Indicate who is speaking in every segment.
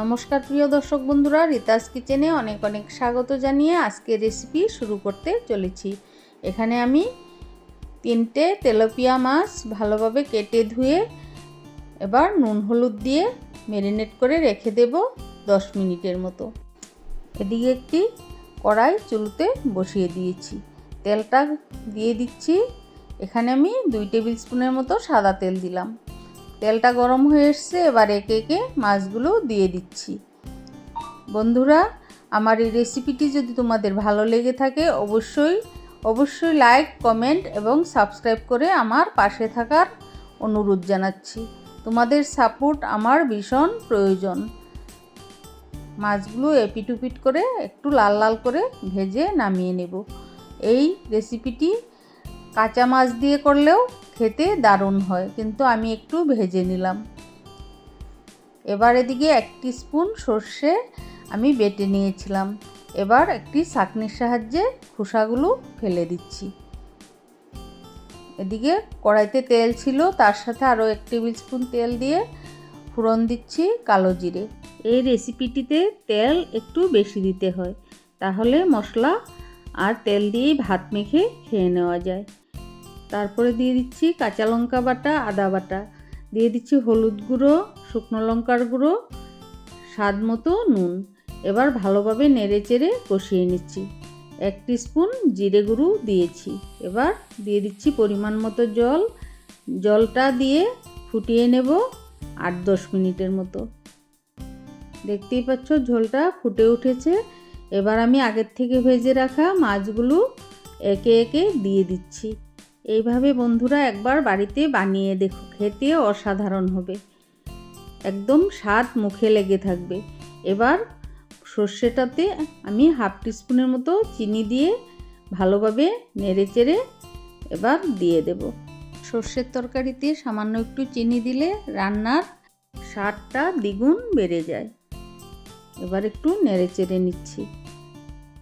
Speaker 1: নমস্কার প্রিয় দর্শক বন্ধুরা, রিতাস কিচেনে অনেক অনেক স্বাগত জানিয়ে আজকে রেসিপি শুরু করতে চলেছি। এখানে আমি তিনটে তেলাপিয়া মাছ ভালোভাবে কেটে ধুয়ে এবার নুন হলুদ দিয়ে ম্যারিনেট করে রেখে দেব দশ মিনিটের মতো। এদিকে একটি কড়াই চুলতে বসিয়ে দিয়েছি। তেলটা দিয়ে দিচ্ছি। এখানে আমি দুই টেবিল স্পুনের মতো সাদা তেল দিলাম। তেলটা গরম হয়ে এসছে, এবার একে একে মাছগুলো দিয়ে দিচ্ছি। বন্ধুরা, আমার এই রেসিপিটি যদি তোমাদের ভালো লেগে থাকে, অবশ্যই অবশ্যই লাইক, কমেন্ট এবং সাবস্ক্রাইব করে আমার পাশে থাকার অনুরোধ জানাচ্ছি। তোমাদের সাপোর্ট আমার ভীষণ প্রয়োজন। মাছগুলো এপিটুপিট করে একটু লাল লাল করে ভেজে নামিয়ে নেব। এই রেসিপিটি কাঁচা মাছ দিয়ে করলেও খেতে দারুণ হয়, কিন্তু আমি একটু ভেজে নিলাম। এবার এদিকে এক স্পুন সর্ষে আমি বেটে নিয়েছিলাম। এবার একটি ছাঁকনির সাহায্যে খোসাগুলো ফেলে দিচ্ছি। এদিকে কড়াইতে তেল ছিল, তার সাথে আরও এক টেবিল স্পুন তেল দিয়ে ফোড়ন দিচ্ছি কালো জিরে। এই রেসিপিটিতে তেল একটু বেশি দিতে হয়, তাহলে মশলা আর তেল দিয়েই ভাত মেখে খেয়ে নেওয়া যায়। তারপরে দিয়ে দিচ্ছি কাঁচা লঙ্কা বাটা, আদা বাটা। দিয়ে দিচ্ছি হলুদ গুঁড়ো, শুকনো লঙ্কার গুঁড়ো, স্বাদ মতো নুন। এবার ভালোভাবে নেড়ে চেড়ে কষিয়ে নিচ্ছি। এক স্পুন জিরে গুঁড়ো দিয়েছি। এবার দিয়ে দিচ্ছি পরিমাণ মতো জল। জলটা দিয়ে ফুটিয়ে নেব আট দশ মিনিটের মতো। দেখতেই পাচ্ছ ঝোলটা ফুটে উঠেছে। এবার আমি আগের থেকে ভেজে রাখা মাছগুলো একে একে দিয়ে দিচ্ছি। এইভাবে বন্ধুরা একবার বাড়িতে বানিয়ে দেখো, খেতে অসাধারণ হবে। একদম স্বাদ মুখে লেগে থাকবে। এবার সর্ষেটাতে আমি হাফ টিস্পুনের মতো চিনি দিয়ে ভালোভাবে নেড়ে চেড়ে এবার দিয়ে দেব। সর্ষের তরকারিতে সামান্য একটু চিনি দিলে রান্নার স্বাদটা দ্বিগুণ বেড়ে যায়। এবার একটু নেড়ে চেড়ে নিচ্ছি।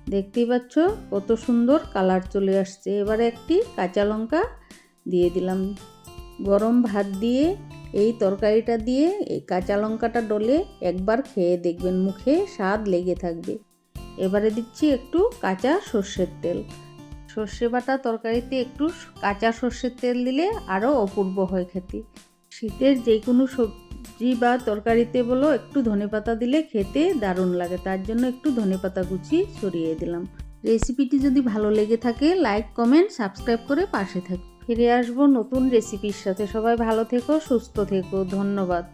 Speaker 1: দেখতেই পাচ্ছ, কত সুন্দর কালার চলে আসছে। এবারে একটি কাঁচা লঙ্কা দিয়ে দিলাম। গরম ভাত দিয়ে, এই তরকারিটা দিয়ে এই কাঁচা লঙ্কাটা ডলে একবার খেয়ে দেখবেন, মুখে স্বাদ লেগে থাকবে। এবারে দিচ্ছি একটু কাঁচা সর্ষের তেল। সর্ষে বাটা তরকারিতে একটু কাঁচা সর্ষের তেল দিলে আরও অপূর্ব হয় খেতে। শীতের যে কোনো সবজি বা তরকারিতে বলো, একটু ধনে পাতা দিলে খেতে দারুণ লাগে। তার জন্য একটু ধনে পাতা কুচি সরিয়ে দিলাম। রেসিপিটি যদি ভালো লেগে থাকে, লাইক, কমেন্ট, সাবস্ক্রাইব করে পাশে থাকো। ফিরে আসব নতুন রেসিপির সাথে। সবাই ভালো থেকো, সুস্থ থেকো। ধন্যবাদ।